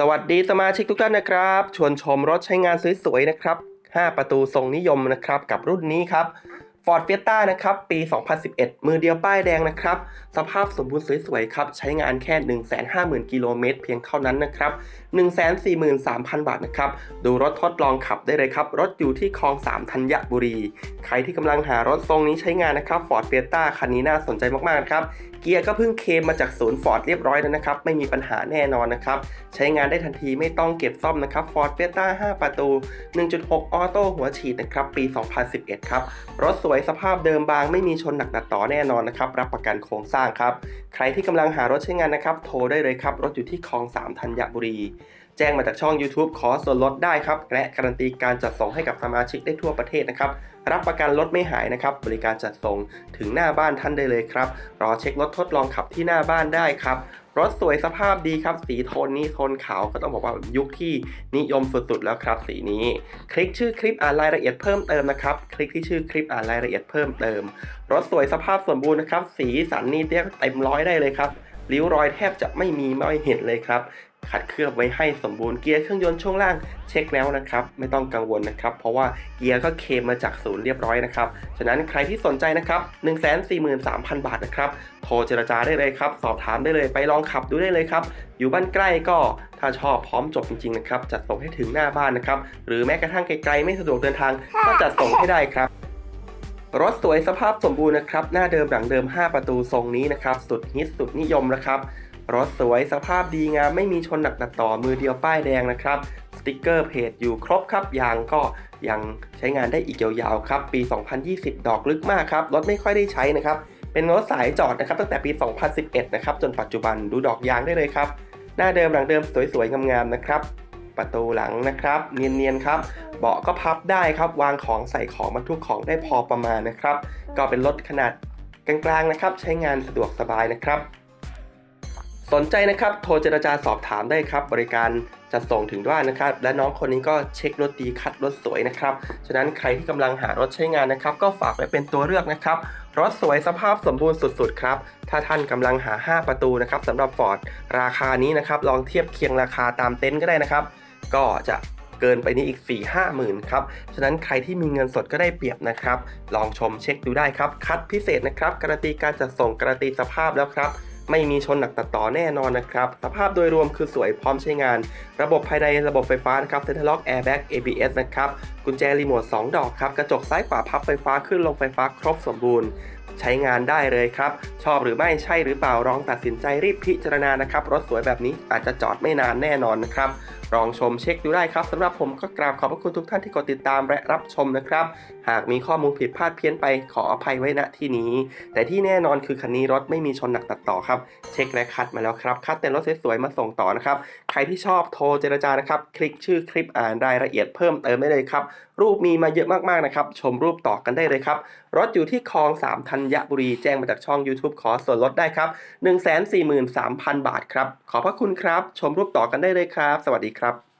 สวัสดีสมาชิกทุกท่านนะครับ ชวนชมรถใช้งานสวยๆนะครับ 5 ประตูทรงนิยมนะครับ กับรุ่นนี้ครับ Ford Fiesta นะครับ ปี 2011 มือเดียวป้ายแดงนะครับ สภาพสมบูรณ์สวยๆครับ ใช้งานแค่ 150,000 กิโลเมตรเพียงเท่านั้นนะครับ 143,000 บาทนะครับ ดูรถทดลองขับได้เลยครับ รถอยู่ที่คลอง 3 ธัญบุรี ใครที่กำลังหารถทรงนี้ใช้งานนะครับ Ford Fiesta คันนี้น่าสนใจมากๆครับ เกียร์ก็เพิ่งเคมมาจากศูนย์ฟอร์ดเรียบร้อยแล้วนะครับ ไม่มีปัญหาแน่นอนนะครับ ใช้งานได้ทันทีไม่ต้องเก็บซ่อมนะครับ Ford Fiesta 5 ประตู 1.6 ออโต้หัวฉีดนะครับ ปี 2011 ครับ รถสวยสภาพเดิมบางไม่มีชนหนักหนัต่อแน่นอนนะครับ รับประกันโครงสร้างครับ ใครที่กำลังหารถใช้งานนะครับ โทรได้เลยครับ รถอยู่ที่คลอง3ธัญบุรี แจ้งมาจากช่อง YouTube ขอส่วนลดได้ครับ และการันตีการจัดส่งให้กับสมาชิกได้ทั่วประเทศนะครับ รับประกันรถไม่หายนะครับ บริการจัดส่งถึงหน้าบ้านท่านได้เลยครับ รอเช็ครถทดลองขับที่หน้าบ้านได้ครับ รถสวยสภาพดีครับ สีโทนนี้โทนขาวก็ต้องบอกว่ายุคที่นิยมสุดๆแล้วครับ สีนี้ คลิกชื่อคลิปอ่านรายละเอียดเพิ่มเติมนะครับ คลิกที่ชื่อคลิปอ่านรายละเอียดเพิ่มเติม รถสวยสภาพสมบูรณ์นะครับ สีสันนี่เรียกเต็มร้อยได้เลยครับริ้วรอยแทบจะไม่มีไม่เห็นเลยครับ ขัดเคลือบไว้ให้สมบูรณ์เกียร์เครื่องยนต์ช่วงล่างเช็คแล้วนะครับ ไม่ต้องกังวลนะครับ เพราะว่าเกียร์ก็เคลมมาจากศูนย์เรียบร้อยนะครับ ฉะนั้นใครที่สนใจนะครับ 143,000 บาทนะครับ โทรเจรจาได้เลยครับ สอบถามได้เลยไปลองขับดูได้เลยครับ อยู่บ้านใกล้ก็ถ้าชอบพร้อมจบจริงๆนะครับ จัดส่งให้ถึงหน้าบ้านนะครับ หรือแม้กระทั่งไกลๆไม่สะดวกเดินทางก็จัดส่งให้ได้ครับรถสวยสภาพสมบูรณ์นะครับ หน้าเดิมหลังเดิม 5 ประตูทรงนี้นะครับ สุดฮิตสุดนิยมนะครับ รถสวยสภาพดีงามไม่มีชนหนักตัดต่อมือเดียวป้ายแดงนะครับ สติกเกอร์เพจอยู่ครบครับยางก็ยังใช้งานได้อีกยาวๆครับ ปี 2020 ดอกลึกมากครับ รถไม่ค่อยได้ใช้นะครับ เป็นรถสายจอดนะครับ ตั้งแต่ปี 2011 นะครับ จนปัจจุบันดูดอกยางได้เลยครับ หน้าเดิมหลังเดิมสวยๆงามๆนะครับ ประตูหลังนะครับ เนียนๆครับ เบาะก็พับได้ครับ วางของใส่ของบรรทุกของได้พอประมาณนะครับ ก็เป็นรถขนาดกลางๆนะครับ ใช้งานสะดวกสบายนะครับ สนใจนะครับ โทรเจรจาสอบถามได้ครับ บริการจัดส่งถึงบ้านนะครับ และน้องคนนี้ก็เช็ครถดีคัดรถสวยนะครับ ฉะนั้นใครที่กำลังหารถใช้งานนะครับ ก็ฝากไว้เป็นตัวเลือกนะครับ รถสวยสภาพสมบูรณ์สุดๆครับ ถ้าท่านกำลังหา 5 ประตูนะครับสำหรับ Ford ราคานี้นะครับ ลองเทียบเคียงราคาตามเต็นท์ก็ได้นะครับ ก็จะเกินไปนี้อีก 4 5หมื่นครับ ฉะนั้นใครที่มีเงินสดก็ได้เปรียบนะครับ ลองชมเช็คดูได้ครับ คัดพิเศษนะครับ การันตีการจัดส่งการันตีสภาพแล้วครับ ไม่มีชนหนักตัดต่อแน่นอนนะครับ สภาพโดยรวมคือสวยพร้อมใช้งาน ระบบภายในระบบไฟฟ้านะครับเซ็นทรัลล็อกแอร์แบ็ก ABS นะครับ กุญแจรีโมท 2 ดอกครับ กระจกซ้ายขวาพับไฟฟ้าขึ้นลงไฟฟ้าครบสมบูรณ์ ใช้งานได้เลยครับ ชอบหรือไม่ใช่หรือเปล่าลองตัดสินใจรีบพิจารณานะครับ รถสวยแบบนี้อาจจะจอดไม่นานแน่นอนนะครับลองชมเช็คดูได้ครับสำหรับผมก็กราบขอบพระคุณทุกท่านที่กดติดตามและรับชมนะครับ หากมีข้อมูลผิดพลาดเพี้ยนไปขออภัยไว้ณที่นี้ แต่ที่แน่นอนคือคันนี้รถไม่มีชนหนักตัดต่อครับ เช็คและคัดมาแล้วครับคัดแต่รถสวยๆมาส่งต่อนะครับ ใครที่ชอบโทรเจรจานะครับ คลิกชื่อคลิปอ่านรายละเอียดเพิ่มเติมได้เลยครับ รูปมีมาเยอะมากๆนะครับ ชมรูปต่อกันได้เลยครับ รถอยู่ที่คลอง3ธัญบุรีแจ้งมาจากช่อง YouTube ขอส่วนลดได้ครับ 143,000 บาทครับ ขอบพระคุณครับ ชมรูปต่อกันได้เลยครับ สวัสดีครับ